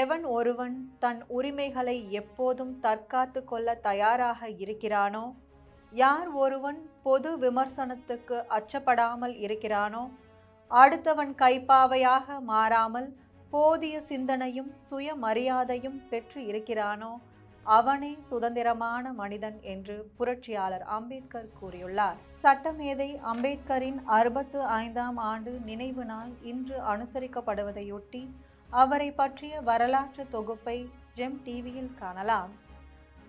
எவன் ஒருவன் தன் உரிமைகளை எப்போதும் தற்காத்து கொள்ள தயாராக இருக்கிறானோ? யார் ஒருவன் பொது விமர்சனத்துக்கு அச்சப்படாமல் இருக்கிறானோ? அடுத்தவன் கைப்பாவையாக மாறாமல் போதிய சிந்தனையும் சுயமரியாதையும் பெற்று இருக்கிறானோ? அவனே சுதந்திரமான மனிதன் என்று புரட்சியாளர் அம்பேத்கர் கூறியுள்ளார். சட்டமேதை அம்பேத்கரின் அறுபத்து ஐந்தாம் ஆண்டு நினைவு நாள் இன்று அனுசரிக்கப்படுவதையொட்டி அவரை பற்றிய வரலாற்று தொகுப்பை ஜெம் டிவியில் காணலாம்.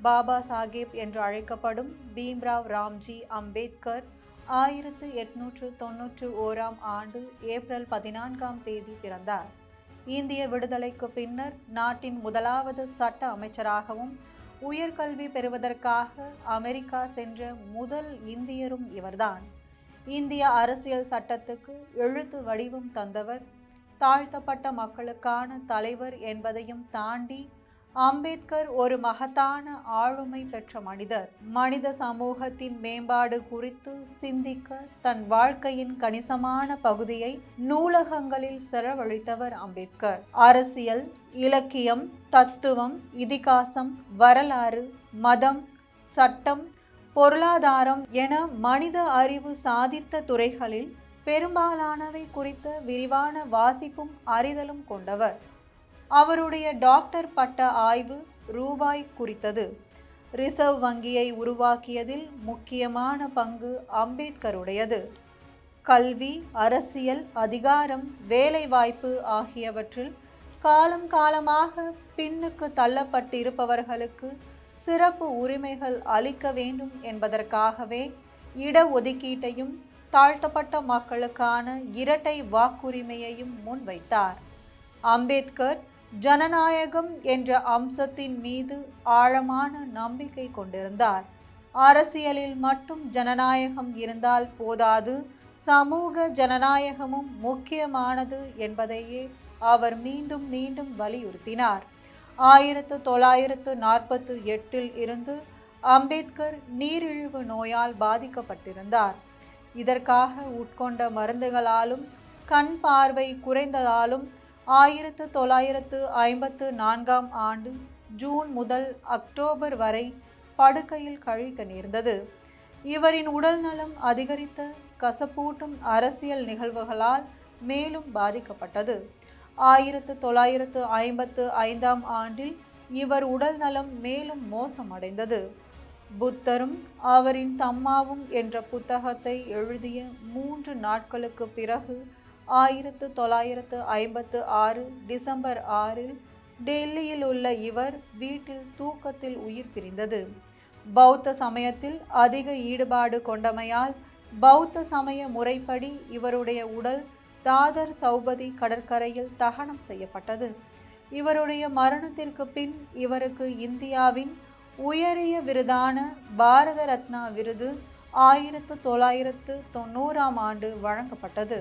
பாபா சாஹேப் என்று அழைக்கப்படும் பீம்ராவ் ராம்ஜி அம்பேத்கர் ஆயிரத்து எட்நூற்று தொன்னூற்று ஓராம் ஆண்டு ஏப்ரல் பதினான்காம் தேதி பிறந்தார். இந்திய விடுதலைக்கு பின்னர் நாட்டின் முதலாவது சட்ட அமைச்சராகவும் உயர்கல்வி பெறுவதற்காக அமெரிக்கா சென்ற முதல் இந்தியரும் இவர்தான். இந்திய அரசியல் சட்டத்துக்கு எழுத்து வடிவம் தந்தவர் தாழ்த்தப்பட்ட மக்களுக்கான தலைவர் என்பதையும் தாண்டி அம்பேத்கர் ஒரு மகத்தான ஆளுமை பெற்ற மனிதர். மனித சமூகத்தின் மேம்பாடு குறித்து சிந்திக்க தன் வாழ்க்கையின் கணிசமான பகுதியை நூலகங்களில் செலவழித்தவர் அம்பேத்கர். அரசியல் இலக்கியம் தத்துவம் இதிகாசம் வரலாறு மதம் சட்டம் பொருளாதாரம் என மனித அறிவு சாதித்த துறைகளில் பெரும்பாலானவை குறித்த விரிவான வாசிப்பும் அறிதலும் கொண்டவர். அவருடைய டாக்டர் பட்ட ஆய்வு ரூபாய் குறித்தது. ரிசர்வ் வங்கியை உருவாக்கியதில் முக்கியமான பங்கு அம்பேத்கருடையது. கல்வி அரசியல் அதிகாரம் வேலைவாய்ப்பு ஆகியவற்றில் காலம் காலமாக பின்னுக்கு தள்ளப்பட்டிருப்பவர்களுக்கு சிறப்பு உரிமைகள் அளிக்க வேண்டும் என்பதற்காகவே இடஒதுக்கீட்டையும் தாழ்த்தப்பட்ட மக்களுக்கான இரட்டை வாக்குரிமையையும் முன்வைத்தார். அம்பேத்கர் ஜனநாயகம் என்ற அம்சத்தின் மீது ஆழமான நம்பிக்கை கொண்டிருந்தார். அரசியலில் மட்டும் ஜனநாயகம் இருந்தால் போதாது சமூக ஜனநாயகமும் முக்கியமானது என்பதையே அவர் மீண்டும் மீண்டும் வலியுறுத்தினார். ஆயிரத்து தொள்ளாயிரத்து நாற்பத்து எட்டில் இருந்து அம்பேத்கர் நீரிழிவு நோயால் பாதிக்கப்பட்டிருந்தார். இதற்காக உட்கொண்ட மருந்துகளாலும் கண் பார்வை குறைந்ததாலும் ஆயிரத்து தொள்ளாயிரத்து ஐம்பத்து நான்காம் ஆண்டு ஜூன் முதல் அக்டோபர் வரை படுக்கையில் கழிக்க நேர்ந்தது. இவரின் உடல் நலம் அதிகரித்த கசப்பூட்டும் அரசியல் நிகழ்வுகளால் மேலும் பாதிக்கப்பட்டது. ஆயிரத்து தொள்ளாயிரத்து ஐம்பத்து ஐந்தாம் ஆண்டில் இவர் உடல் நலம் மேலும் மோசமடைந்தது. புத்தரும் அவரின் தம்மாவும் என்ற புத்தகத்தை எழுதிய மூன்று நாட்களுக்கு பிறகு ஆயிரத்து தொள்ளாயிரத்து ஐம்பத்து ஆறு டிசம்பர் ஆறில் டெல்லியில் உள்ள இவர் வீட்டில் தூக்கத்தில் உயிர் பிரிந்தது. பௌத்த சமயத்தில் அதிக ஈடுபாடு கொண்டமையால் பௌத்த சமய முறைப்படி இவருடைய உடல் தாதர் சௌபதி கடற்கரையில் தகனம் செய்யப்பட்டது. இவருடைய மரணத்திற்கு பின் இவருக்கு இந்தியாவின் உயரிய விருதான பாரத ரத்னா விருது ஆயிரத்து தொள்ளாயிரத்து தொண்ணூறாம் ஆண்டு வழங்கப்பட்டது.